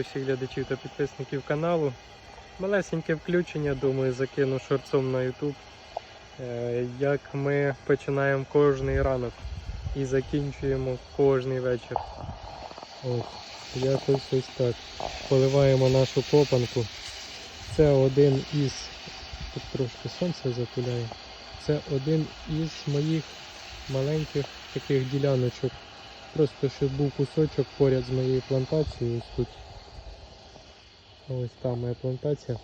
Усіх глядачів та підписників каналу. Малесеньке включення, думаю, закину шорцом на YouTube. Е, Як ми починаємо кожний ранок і закінчуємо кожний вечір. Ось, якось ось так. Поливаємо нашу копанку. Це один із. Тут трошки сонце затуляє. Це один із моїх маленьких таких діляночок. Просто щоб був кусочок поряд з моєю плантацією. Ось тут. Ось там моя плантація.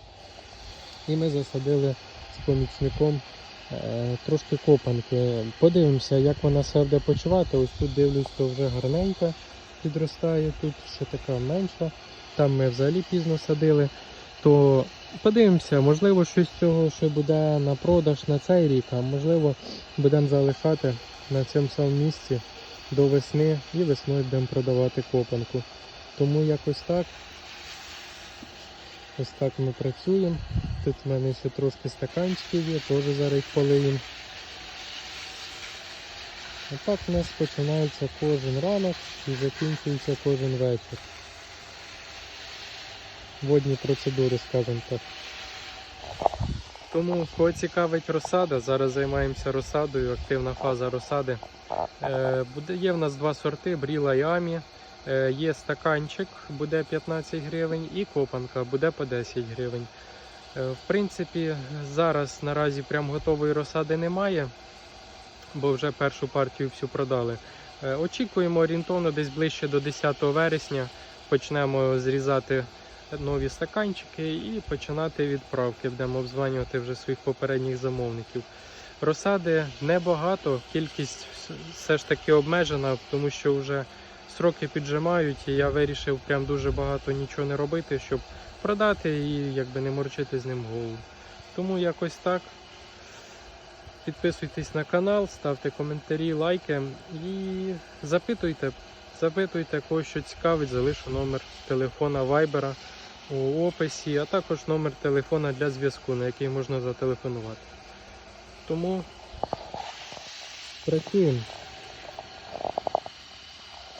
І ми засадили з помічником е, трошки копанки. Подивимося, як вона себе буде почувати. Ось тут дивлюсь, то вже гарненька підростає, тут ще така менша. Там ми взагалі пізно садили. То подивимося, можливо, щось цього ще буде на продаж на цей рік, а можливо будемо залишати на цьому самому місці до весни і весною будемо продавати копанку. Тому якось так. Ось так ми працюємо. Тут в мене ще трошки стаканчиків є, теж зараз їх полиємо. Отак у нас починається кожен ранок і закінчується кожен вечір. Водні процедури, скажімо так. Тому кого цікавить розсада, зараз займаємося розсадою, активна фаза розсади. Е, буде, є в нас два сорти, бріла і амі. Е, є стаканчик, буде 15 гривень, і копанка буде по 10 гривень. Е, в принципі, зараз наразі прям готової розсади немає, бо вже першу партію всю продали. Е, очікуємо орієнтовно десь ближче до 10 вересня. Почнемо зрізати нові стаканчики і починати відправки. Будемо обзванювати вже своїх попередніх замовників. Розсади небагато, кількість все ж таки обмежена, тому що вже сроки піджимають, і я вирішив прям дуже багато нічого не робити, щоб продати і якби не морочити з ним голову. Тому якось так. Підписуйтесь на канал, ставте коментарі, лайки і запитуйте. Запитуйте, кого що цікавить, залишу номер телефона Viber у описі, а також номер телефона для зв'язку, на який можна зателефонувати. Тому працюємо.